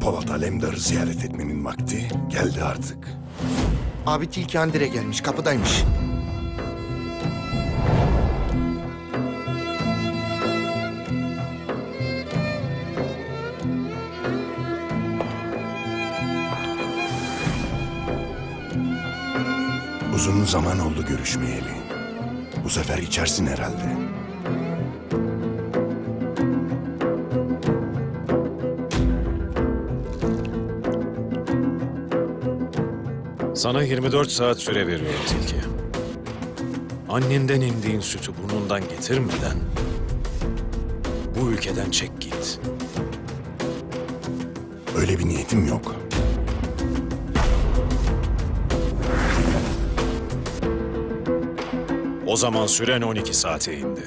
Polat Alemdar'ı ziyaret etmenin vakti geldi artık. Abi Tilki Andire gelmiş, kapıdaymış. Uzun zaman oldu görüşmeyeli. Bu sefer içersin herhalde. Sana 24 saat süre veriyorum Tilki. Annenden indiğin sütü burnundan getirmeden bu ülkeden çek git. Öyle bir niyetim yok. O zaman süren 12 saate indi.